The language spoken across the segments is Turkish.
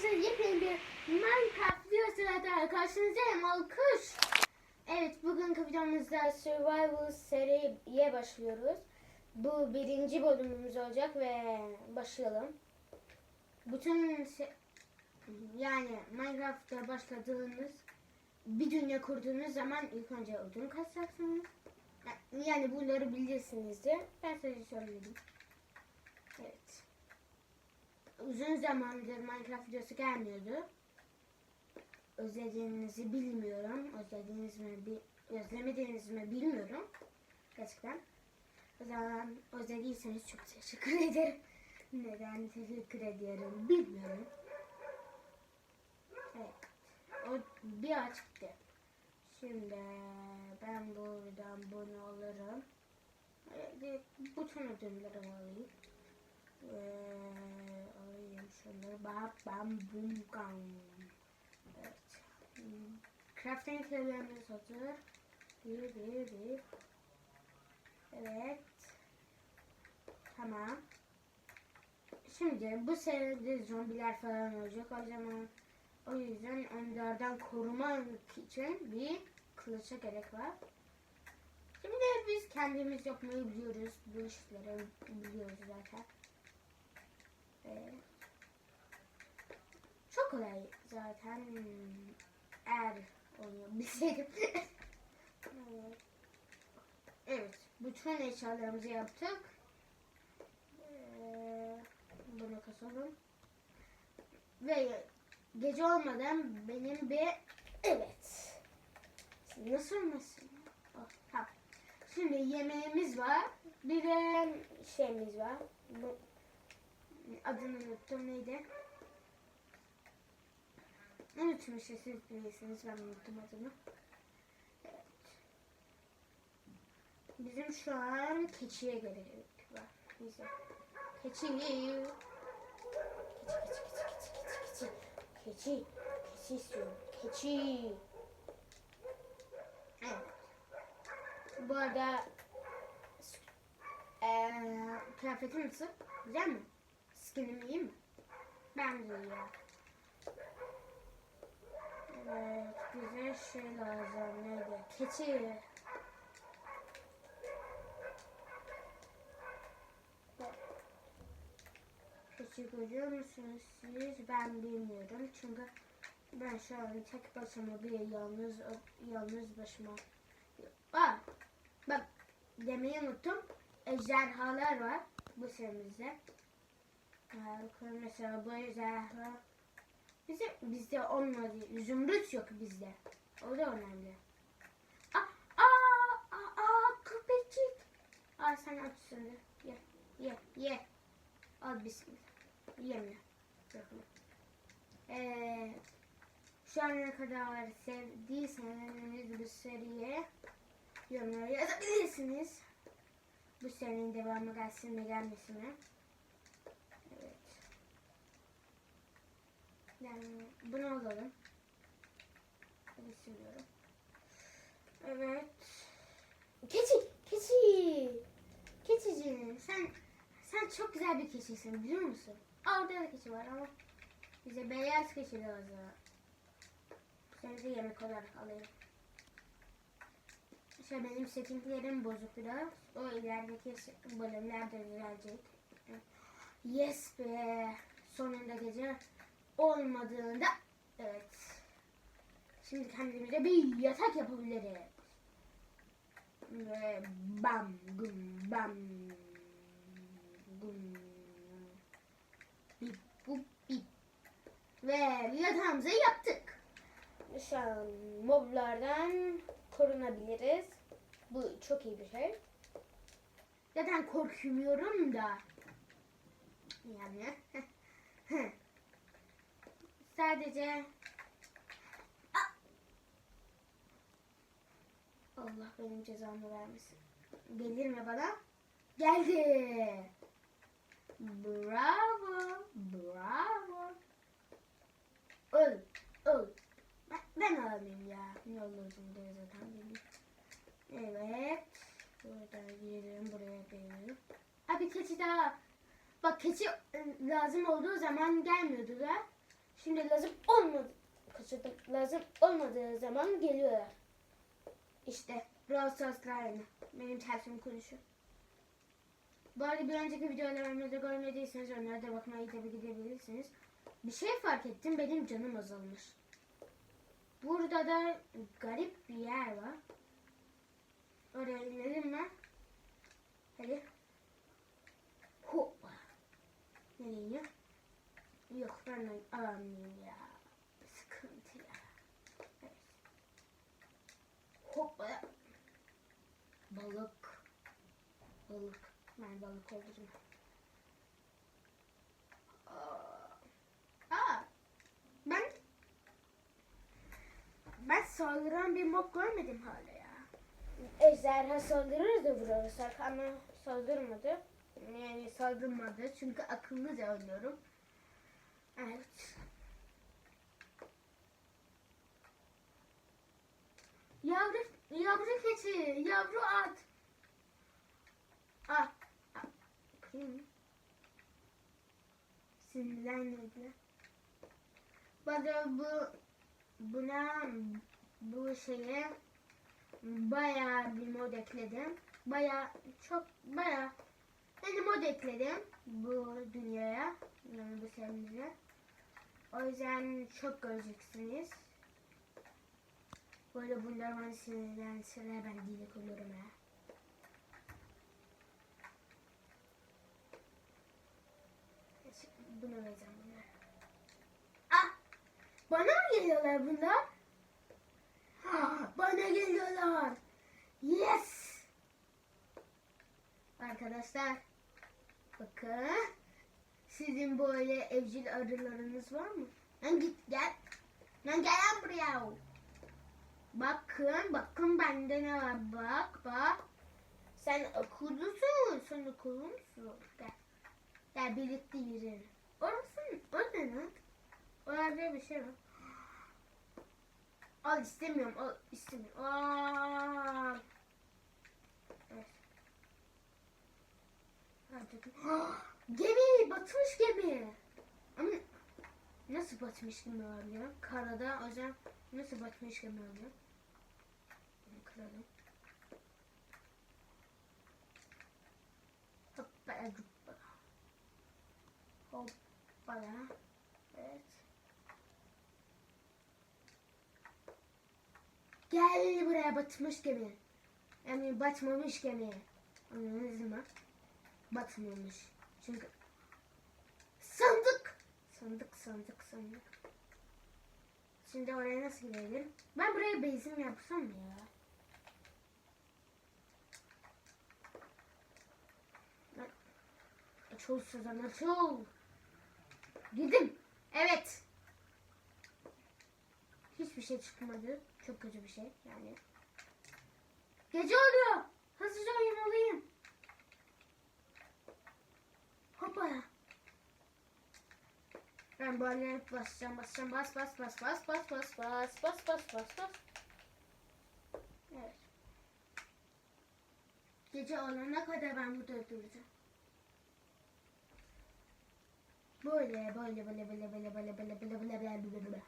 arkadaşlar yepyeni bir Minecraft videosuyla karşınızdayım. Alkış. Evet bugünkü videomuzda Survival seriye başlıyoruz. Bu birinci bölümümüz olacak ve başlayalım. Bütün yani Minecraft'ta başladığınız bir dünya kurduğunuz zaman ilk önce odun kasacaksınız. Yani bunları bilirsinizdir. Ben size söyledim. Uzun zamandır Minecraft videosu gelmiyordu. Özlediğinizi bilmiyorum. Özlediğiniz mi, bi özlemediğiniz mi bilmiyorum. Gerçekten. O zaman özlediyseniz çok teşekkür ederim. Neden teşekkür ediyorum bilmiyorum. Evet. O bir açıktı. Şimdi ben buradan bunu alırım. Bütün ödülleri alayım. Ve alayım şunları. Bam bam bum. Evet. Crafting table'lerimiz hazır. Bir bir bir. Evet. Tamam. Şimdi bu seride zombiler falan olacak o zaman. O yüzden onlardan korumak için bir kılıça gerek var. Şimdi biz kendimiz yapmayı biliyoruz. Bu işleri biliyoruz zaten. Çok kolay zaten eğer oynayabilseydim. evet. Bütün eşyalarımızı yaptık. Ee, bunu kasalım. Ve gece olmadan benim bir evet. Nasıl olmasın? Oh, tamam. Şimdi yemeğimiz var. Bir de şeyimiz var. Bu adını unuttum neydi? Unutmuşum siz bilirsiniz ben unuttum adını. Evet. Bizim şu an keçiye gerek var. Bize. Keçi. Keçi, keçi, keçi, keçi, keçi, keçi. Keçi. Keçi istiyorum. Keçi. Evet. Bu arada eee kıyafetim nasıl? Güzel mi? Skinim iyi mi? Bence iyi. Evet, bize şey lazım. Neydi? Keçi. Keçi görüyor musunuz siz? Ben bilmiyorum. Çünkü ben şu an tek başıma bir yalnız yalnız başıma. Aa, bak demeyi unuttum. Ejderhalar var bu serimizde. Bakın mesela bu ejderha. Bize, bizde olmadı. Zümrüt yok bizde. O da önemli. Aa, aa, aa, aa köpekçik. Al sen aç şimdi. Ye, ye, ye. Al bismillah. Bırakma. Ee, şu ana kadar sevdiyseniz bu seriye yorumlara yazabilirsiniz. Bu serinin devamı gelsin mi gelmesin mi? Evet. Yani bunu alalım. Hadi siliyorum. Evet. Keçi, keçi. Keçiciğim sen sen çok güzel bir keçisin biliyor musun? Orada da keçi var ama bize beyaz keçi lazım. Seni de yemek olarak alayım. İşte benim settinglerim bozuk biraz. O ilerideki bölümlerde düzelecek. Yes be. Sonunda gece olmadığında evet. Şimdi kendimize bir yatak yapabiliriz. Ve bam gum bam gum bip bup bip. Ve yatağımızı yaptık. Şu an moblardan korunabiliriz. Bu çok iyi bir şey. Zaten korkmuyorum da. Yani. Sadece Ah! Allah benim cezamı vermesin. Gelir mi bana? Geldi. Bravo. Bravo. Öl. Öl. Ben, ben ya. Ne olursun diye zaten benim. Evet. Buradan girelim. Buraya girelim. Ha bir keçi daha. Bak keçi e, lazım olduğu zaman gelmiyordu da. Şimdi lazım olmadı. Kaçırdım. Lazım olmadığı zaman geliyorlar. İşte Brawl Stars'lar aynı. Benim tersim konuşuyor. Bu bir önceki videolarımda görmediyseniz onlara bakmaya tabii gidebilirsiniz. Bir şey fark ettim. Benim canım azalmış. Burada da garip bir yer var. Oraya inelim mi? Hadi. Hoppa. Nereye iniyor? Yok ben alamıyorum ya. Sıkıntı ya. Evet. Hoppa. Balık. Balık. Ben balık olacağım. Aa. Ben ben saldıran bir mob görmedim hala ya. Ejderha saldırır da vurursak ama saldırmadı. Yani saldırmadı çünkü akıllıca oynuyorum. Evet. Yavru, yavru keçi, yavru at. Kırayım mı? Sinirlenmediler. Bana bu buna bu şeye bayağı bir mod ekledim. Bayağı çok bayağı yani mod ekledim bu dünyaya yani bu serimize. O yüzden çok göreceksiniz. Böyle bunlar bana sinirlenseler ben dile koyuyorum ha. Bunu vereceğim bunlar. Ah! Bana mı geliyorlar bunlar? Ha, bana geliyorlar. Yes! Arkadaşlar bakın sizin böyle evcil arılarınız var mı? Lan git gel. Lan gel buraya. Bakın bakın bende ne var bak bak. Sen akıllısın. Sen akıllı mısın? Gel. Gel birlikte yürüyelim. Orası orada ne? Orada bir şey var. Al istemiyorum. Al istemiyorum. Al. Evet. Artık. gemi batmış gemi. Ama nasıl batmış gemi oluyor? Karada o yüzden nasıl batmış gemi? Bunu kıralım. Hoppala cuppala. Hoppala. Evet. Gel buraya batmış gemi. Yani batmamış gemi. Anladınız mı? Batmamış. Çünkü sandık. Sandık sandık sandık. Şimdi oraya nasıl gidelim? Ben buraya bezim yapsam ya? Açıl Suzan açıl. Girdim. Evet. Hiçbir şey çıkmadı. Çok kötü bir şey yani. Gece oluyor. Hızlıca uyumalıyım. Hoppa. Ben böyle basacağım, basacağım, bas, bas, bas, bas, bas, bas, bas, bas, bas, bas, bas. Evet. Gece olana kadar ben burada duracağım. Böyle, böyle, böyle, böyle, böyle, böyle, böyle, böyle, böyle, böyle, böyle, böyle.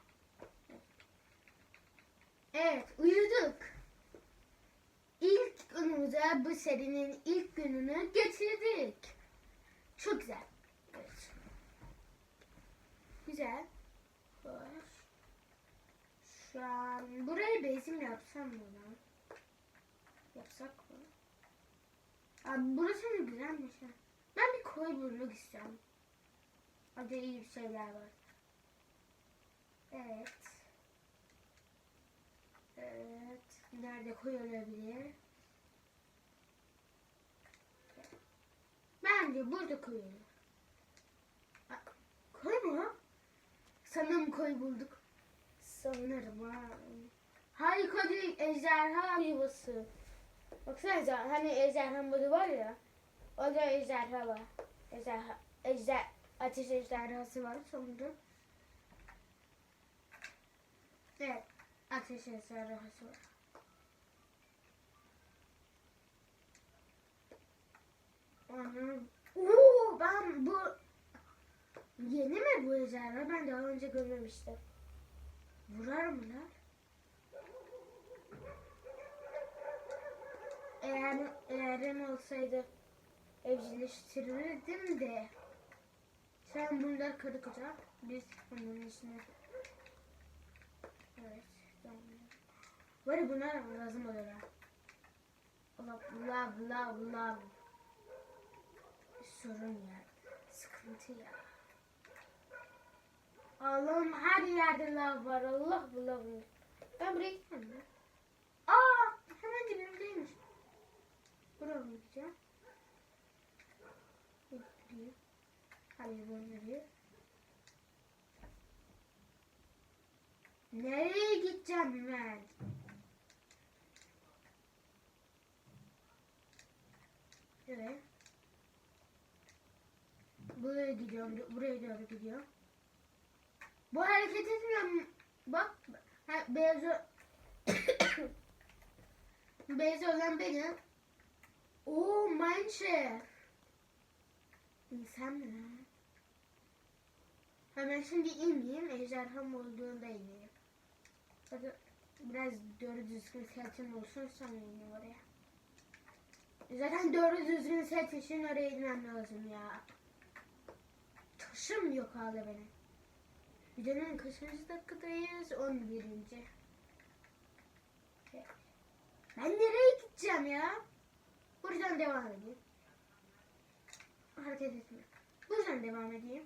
Evet, uyuduk. İlk günümüze bu serinin ilk gününü geçirdik. Çok güzel. Evet. Güzel. Hoş. Şu an burayı bezim yapsam mı lan? Yapsak mı? Abi burası ne güzelmiş ha. Ben bir koy bulmak istiyorum. Bir şeyler var. Evet. Evet. Nerede koy olabilir? Bence burada koyalım. Koy mu? Sanırım koy bulduk. Sanırım ha. Hayır koy değil. Ejderha yuvası. Baksanıza hani ejderha modu var ya. Orada ejderha var. Ejderha. Ejder, ateş ejderhası var sonunda. Evet. Ateş ejderhası var. Oo, ben bu Yeni mi bu ejderha? Ben daha önce görmemiştim. Vurar mı lan? Eğer, eğerim olsaydı evcilleştirirdim de. Sen bunlar karı koca. Biz bunun içine. Evet. Var ya bunlar lazım olur ha. Bla bla bla bla. Sorun ya. Sıkıntı ya. Allah'ım her yerde lav var. Allah bu lavı. Ben buraya gitmem mi? Aa hemen dibimdeymiş. Buraya gideceğim? Hayır nereye? Nereye gideceğim ben? Evet. Buraya gidiyorum. Buraya doğru gidiyor. Bu hareket etmiyor. Bak. Beyaz beyaz olan benim. Oo Minecraft. İnsan mı? Hemen şimdi ineyim. Ejderham olduğunda ineyim. Hadi biraz doğru düzgün setim olsun sonra ineyim oraya. Zaten doğru düzgün set için oraya inmem lazım ya. Taşım yok hala benim. Videonun kaçıncı dakikadayız? 11. Evet. Ben nereye gideceğim ya? Buradan devam edeyim. Hareket etme. Buradan devam edeyim.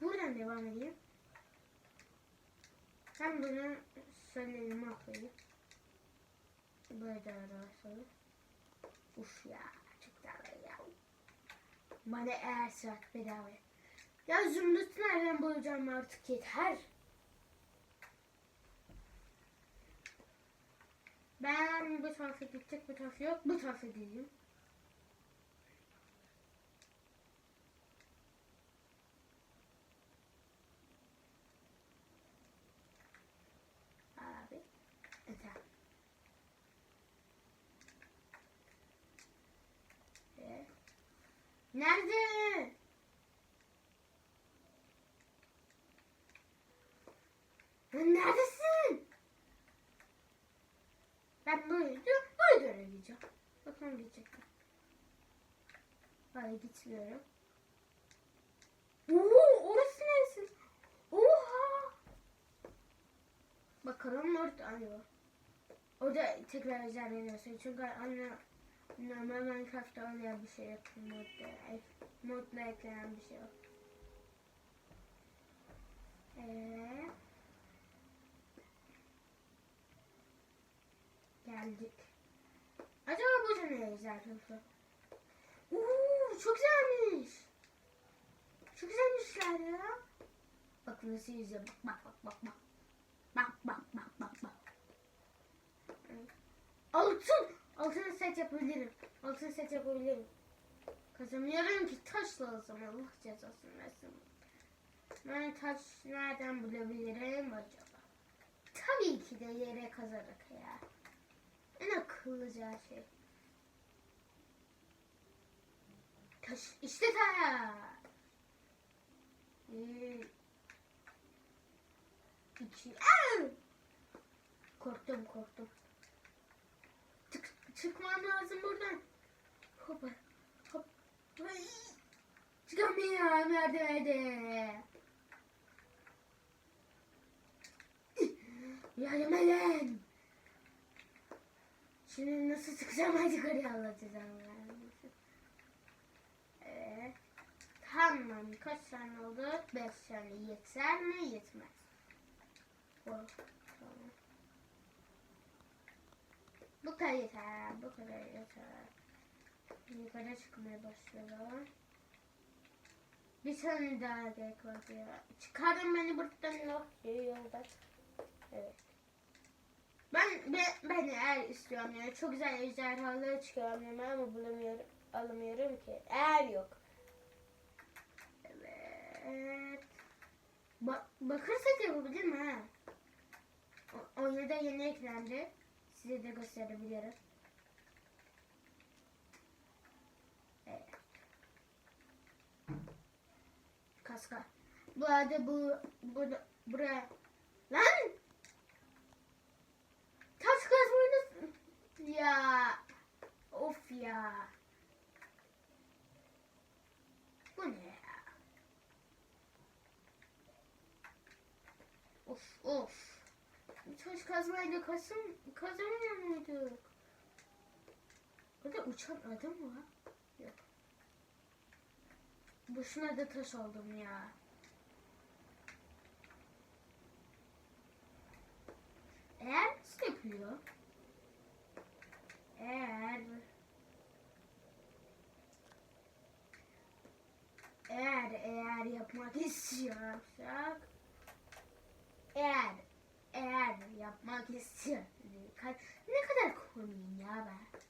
Buradan devam edeyim. Ben bunu söyleyelim atlayıp. Böyle rahatsız. Uf ya. Çok daha ya. Bana eğer saat bedava. Ya zümrüt nereden bulacağım artık yeter. Ben bu tarafa gidecek bu taraf yok. Bu tarafa gideyim. Abi. Yeter. Evet. Nerede? Neredesin? Ben böyle böyle böyle gideceğim. Bakalım gidecek mi? Hayır gitmiyorum. Oo, orası neresi? Oha! Bakalım orada anne var. Orada tekrar izleniyorsun. Çünkü anne normal Minecraft'ta öyle bir şey yok. Modda, modla eklenen bir şey yok. Evet. Geldik. Acaba bu ne izlersin? Uuu çok güzelmiş. Çok güzelmişler ya. Bak nasıl yüzüyor. Bak bak bak bak. Bak bak bak bak bak. Altın. Altın set yapabilirim. Altın set yapabilirim. Kazanıyorum ki taş lazım. Allah cezasını versin. Ben taş nereden bulabilirim acaba? Tabii ki de yere kazarak ya. En akıllıca şey. Taş, işte taş. Bir, iki, Aa! Korktum korktum. Çık, çıkmam lazım buradan. Hoppa, hop. Çıkamıyorum merdivende. Yardım edin. Şimdi nasıl çıkacağım hadi yukarıya anlatacağım. Evet. Tamam. Kaç tane oldu? Beş tane. Yeter mi? Yetmez. Oh, tamam. Bu kadar yeter. Bu kadar yeter. Yukarı çıkmaya başlayalım. Bir tane daha gerek var ya. Çıkarın beni buradan yok yolda. Evet. Ben, ben, ben eğer istiyorum yani çok güzel ejderhaları çıkıyorum yani ama bulamıyorum, alamıyorum ki. Eğer yok. Evet. Ba bakırsak yapabilirim ha. O- Oyuna da yeni eklendi. Size de gösterebilirim. Kaska. Bu arada bu, bu buraya. Lan! Taş kasmanız. Ya. Of ya. Bu ne ya? Of of taş kazmayla kasım kazanmıyor muyduk Burada uçan adam var? Yok. Boşuna da taş oldum ya. Eğer nasıl yapıyor? Eğer eğer eğer yapmak istiyorsak eğer yapmak istiyorsak ne kadar komiyim ya ben.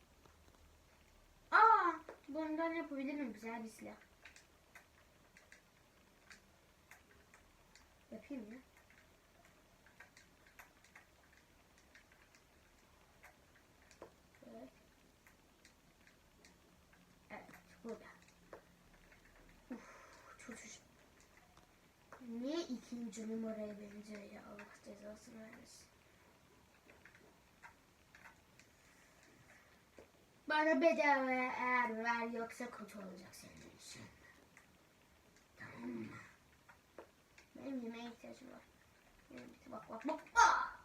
Aa, bundan yapabilirim güzel bir silah. Yapayım mı? Evet. Evet, burada. Uf, hoş. Niye ikinci numaraya benziyor ya? Allah cezasını vermesin. Bana bedava eğer ver yoksa kötü olacak senin için. Tamam mı? Benim yemeğe ihtiyacım var. Bak bak bak. Bak.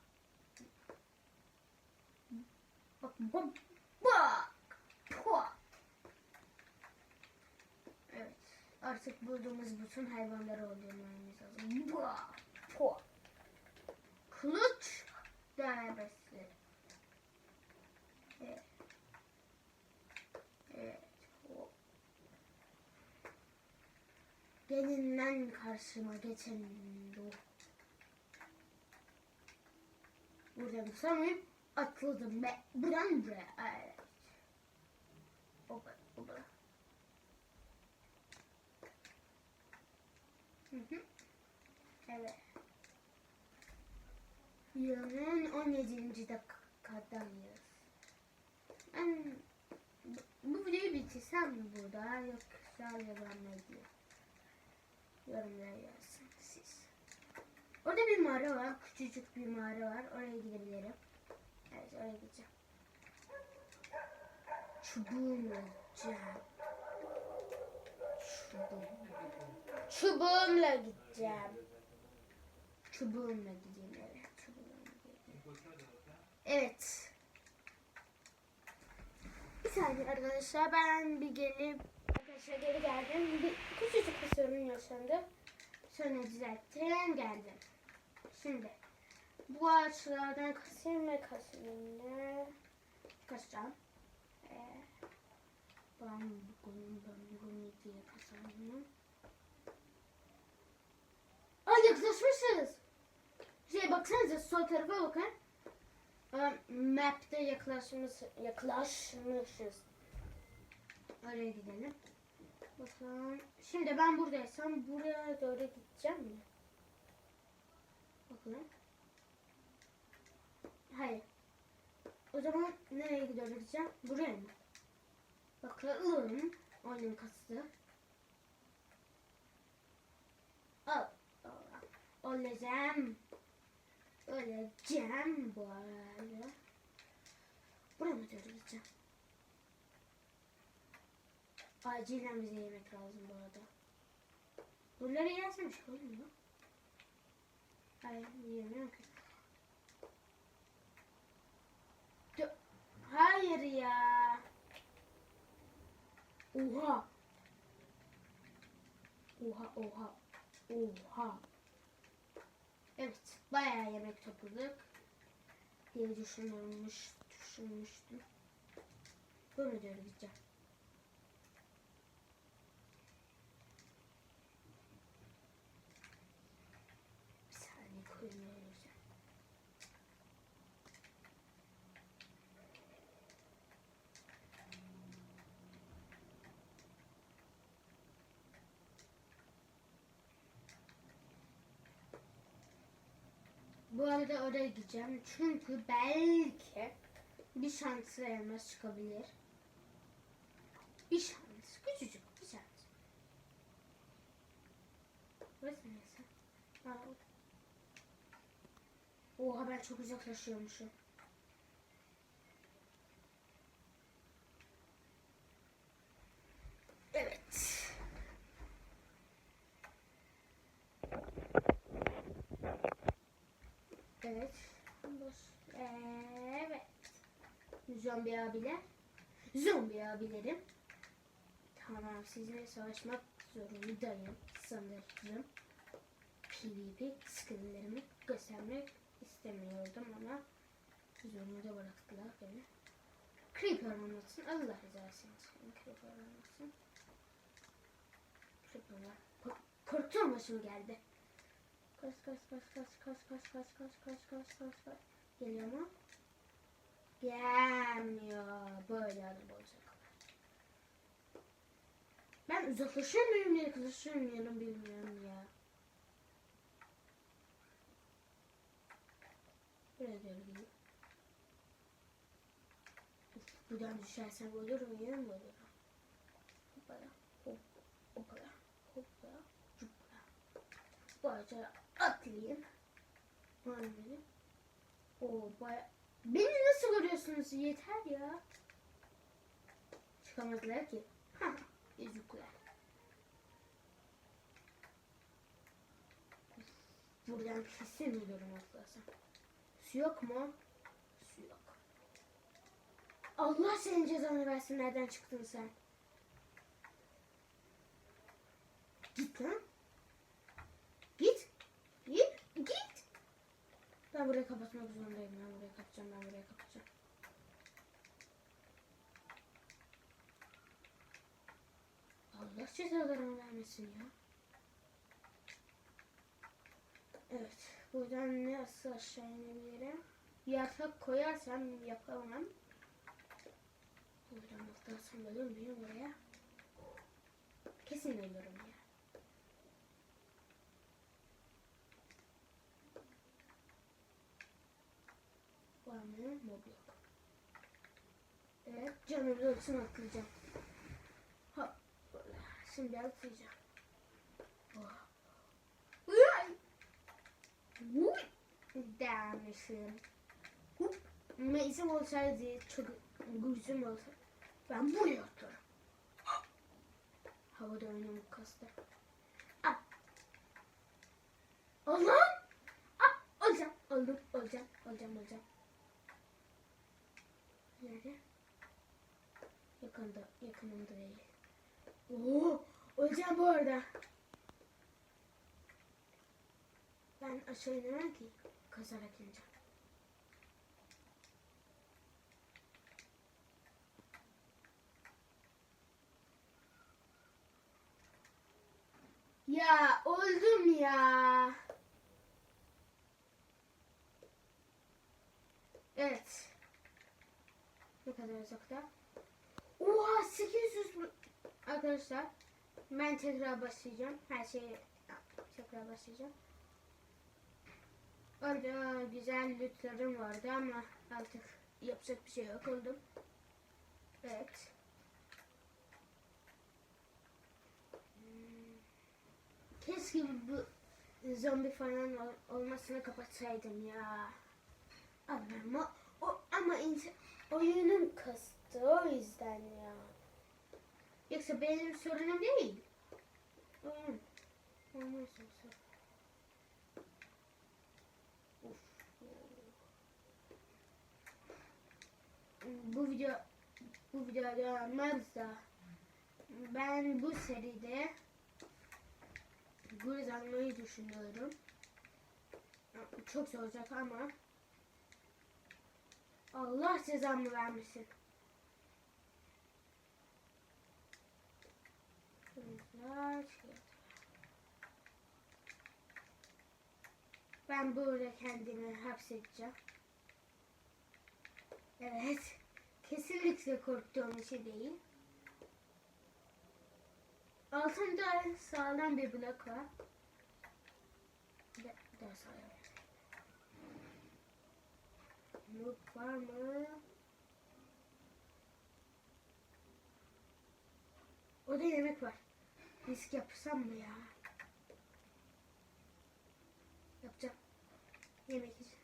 Bak bak bak. Pua. Evet. Artık bulduğumuz bütün hayvanları öldürmemiz lazım. Pua. Pua. Kılıç darbesi. Evet. Evet. o. Gelin lan karşıma geçin. Dur. Buradan sanırım atladım be. Buradan buraya. Evet. Oba, oba. Hı hı. Evet. Yarın 17. dakikadayız. Ben bu- videoyu bitirsem burada yoksa devam ediyor? Yorumlara yazın siz. Orada bir mağara var. Küçücük bir mağara var. Oraya gidebilirim. Evet oraya gideceğim. Çubuğumla gideceğim. Çubuğum. Çubuğumla gideceğim. Çubuğumla gideyim evet. Çubuğumla gideyim. Evet. Bir saniye arkadaşlar ben bir gelip arkadaşlar geri geldim. Bir küçücük bir sorun yaşandı. Sonra düzelttim geldim. Şimdi bu ağaçlardan kasayım ve kasayım ne? Kasacağım. Ee, ben bugün ben bugün diye kasayım. Ay yaklaşmışız. Şey baksanıza sol tarafa bakın. Ee, Map'te yaklaşmış, yaklaşmışız. Oraya gidelim. Bakalım. Şimdi ben buradaysam buraya doğru gideceğim mi? Bakalım. Hayır. O zaman nereye gideceğim? Buraya mı? Bakalım. Oyunun. Al. al. Olacağım. Öleceğim bu arada. Buraya mı doğru gideceğim? Acilen bize yemek lazım bu arada. Bunları yersem şey olmuyor. Hayır yiyemiyorum ki. Hayır ya. Oha. Oha oha. Oha. Evet, bayağı yemek topladık diye düşünülmüş, düşünmüştüm. Böyle doğru gideceğim. arada oraya gideceğim. Çünkü belki bir şanslı elmas çıkabilir. Bir şans. Küçücük bir şans. Burası neyse. Oha ben çok uzaklaşıyormuşum. Zombi abiler. Zombi abilerim. Tamam sizinle savaşmak zorundayım sanırım. PvP skilllerimi göstermek istemiyordum ama zorunda bıraktılar beni. Creeper olmasın Allah rızası için. Creeper olmasın. Creeper'lar. Başım geldi. Kaç kaç kaç kaç kaç kaç kaç kaç kaç kaç kaç kaç. Geliyor mu? Gelmiyor. Böyle adam olacak. Ben uzaklaşıyor muyum yaklaşıyor muyum bilmiyorum ya. Buraya doğru buradan düşersem olur muyum? Olur. Hoppala. Hop, hoppala. Hoppala. Hoppala. Bu ağaca atlayayım. Benim? Oo baya... Beni nasıl görüyorsunuz? Yeter ya. Çıkamadılar ki. Yüzükler. Buradan kesin ölürüm atlasam. Su yok mu? Su yok. Allah senin cezanı versin. Nereden çıktın sen? Git lan. Git. Git. Git. Ben burayı kapatmak zorundayım. Ben burayı kapatacağım. Ben burayı kapatacağım. Allah cezalarını vermesin ya. Evet. Buradan nasıl aşağı inebilirim? Yatak koyarsam yapamam. Buradan atlarsam ölür müyüm oraya? Kesin ölürüm ya. Var mı? Mob yok. Evet. Canım ölsün atlayacağım. Böyle. Şimdi atlayacağım. Oh. Dermişim. Meysim olsaydı çok güzüm olsa. Ben buraya otururum. Havada oynamak kastı. Ah. Allah'ım. Ah. Olacağım. Oldum. Olacağım. Olacağım. Olacağım. Nerede? Yakında. Yakınımda değil. Oo. Olacağım bu arada. Ben aşağı inemem ki. Kazarak ineceğim. Ya öldüm ya. Evet. Kadar uzakta? Oha 800 bu- Arkadaşlar ben tekrar başlayacağım. Her şeyi tekrar başlayacağım. Orada güzel lootlarım vardı ama artık yapacak bir şey yok oldum. Evet. Hmm. Keşke bu zombi falan ol- olmasını kapatsaydım ya. Ama o ama insan oyunum kastı o yüzden ya. Yoksa benim sorunum değil. Oyun. Sorunu. Of. Bu video bu videoda olmazsa ben bu seride Guriz almayı düşünüyorum. Çok zor olacak ama Allah cezamı vermesin. Fiyatlar. Ben böyle kendimi hapsedeceğim. Evet. Kesinlikle korktuğum şey değil. Altında sağlam bir blok var. Bir de, Mut var mı? Orada yemek var. Risk yapsam mı ya? Yapacağım. Yemek için.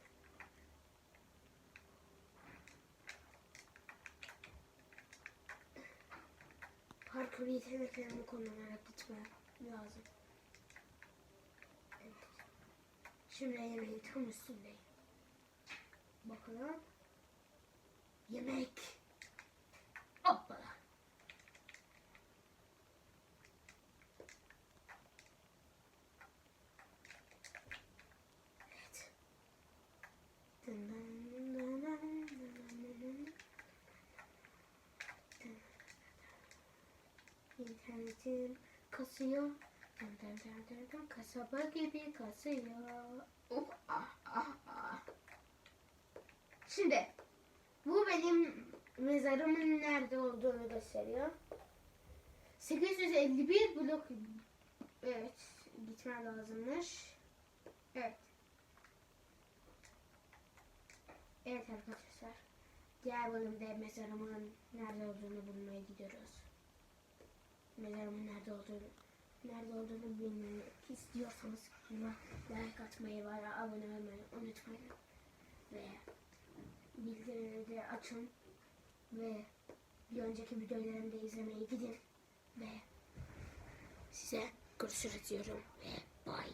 Parkur yeteneklerimi kullanarak gitmem lazım. Evet. Şimdi yemeğin tam üstündeyim. Bakalım. Yemek. Hoppala. Evet. Dın dın. İnternetim kasıyor. Dın dın dın dın. Kasaba gibi kasıyor. Oh, ah, ah, ah. Şimdi bu benim mezarımın nerede olduğunu gösteriyor. 851 blok evet gitmem lazımmış. Evet. Evet arkadaşlar. Diğer bölümde mezarımın nerede olduğunu bulmaya gidiyoruz. Mezarımın nerede olduğunu nerede olduğunu bilmeyi istiyorsanız buna like atmayı ve abone olmayı unutmayın. Ve bildirimleri açın ve bir önceki videolarımı da izlemeye gidin ve size görüşürüz diyorum ve bye.